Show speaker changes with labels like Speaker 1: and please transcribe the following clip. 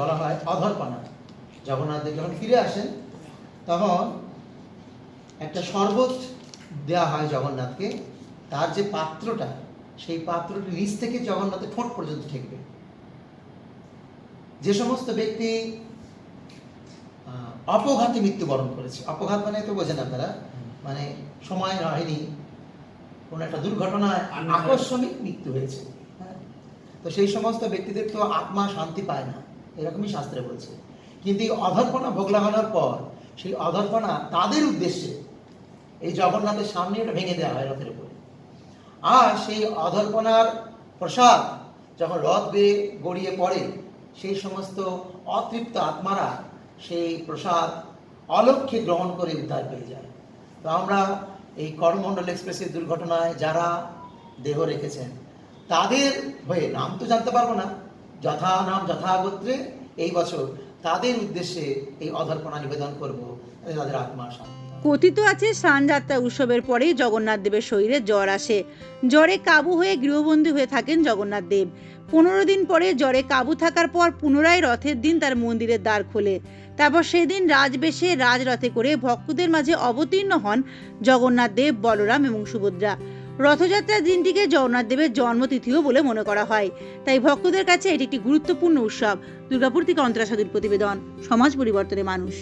Speaker 1: বলা হয় অধরপানা জগন্নাথ দেব যখন ফিরে আসেন তখন একটা শরবত দেওয়া হয় জগন্নাথকে। তার যে পাত্রটা সেই পাত্রটি নিচ থেকে জগন্নাথের ঠোঁট পর্যন্ত ঠেকবে। যে সমস্ত ব্যক্তি অপঘাতে মৃত্যুবরণ করেছে। অপঘাত মানে তো বোঝেন আপনারা মানে সময় হয়নি কোনো একটা দুর্ঘটনায় আকস্মিক মৃত্যু হয়েছে। হ্যাঁ তো সেই সমস্ত ব্যক্তিদের তো আত্মা শান্তি পায় না, এরকমই শাস্ত্রে বলছে। কিন্তু এই অধর্পণা ভোগ লাগানোর পর, সেই অধর্পণা তাদের উদ্দেশ্যে এই জগন্নাথের সামনে ওটা ভেঙে দেওয়া হয় রথের উপরে। আর সেই অধর্পণার প্রসাদ যখন রথ বেয়ে গড়িয়ে পড়ে, সেই সমস্ত অতৃপ্ত আত্মারা সেই প্রসাদ অলক্ষ্যে গ্রহণ করে উদ্ধার পেয়ে যায়। তো আমরা এই করমণ্ডল এক্সপ্রেসের দুর্ঘটনায় যারা দেহ রেখেছেন তাদের হয়ে নাম তো জানতে পারব না। যথা নাম যথা গোত্রে এই বছর তাদের উদ্দেশ্যে এই অধর্পণা নিবেদন করব। তাদের আত্মার শান্তি
Speaker 2: কথিত আছে, স্নানযাত্রা উৎসবের পরেই জগন্নাথ দেবের শরীরে জ্বর আসে। জ্বরে কাবু হয়ে গৃহবন্দী হয়ে থাকেন জগন্নাথ দেব। পনেরো দিন পরে জ্বরে কাবু থাকার পর পুনরায় রথের দিন তার মন্দিরের দ্বার খোলে। তারপর সেদিন রাজবেশে রাজরথে করে ভক্তদের মাঝে অবতীর্ণ হন জগন্নাথ দেব, বলরাম এবং সুভদ্রা। রথযাত্রার দিনটিকে জগন্নাথ দেবের জন্মতিথিও বলে মনে করা হয়। তাই ভক্তদের কাছে এটি একটি গুরুত্বপূর্ণ উৎসব। দুর্গাপুর থেকে অন্তরা সাধুর প্রতিবেদন, সমাজ পরিবর্তনে মানুষ।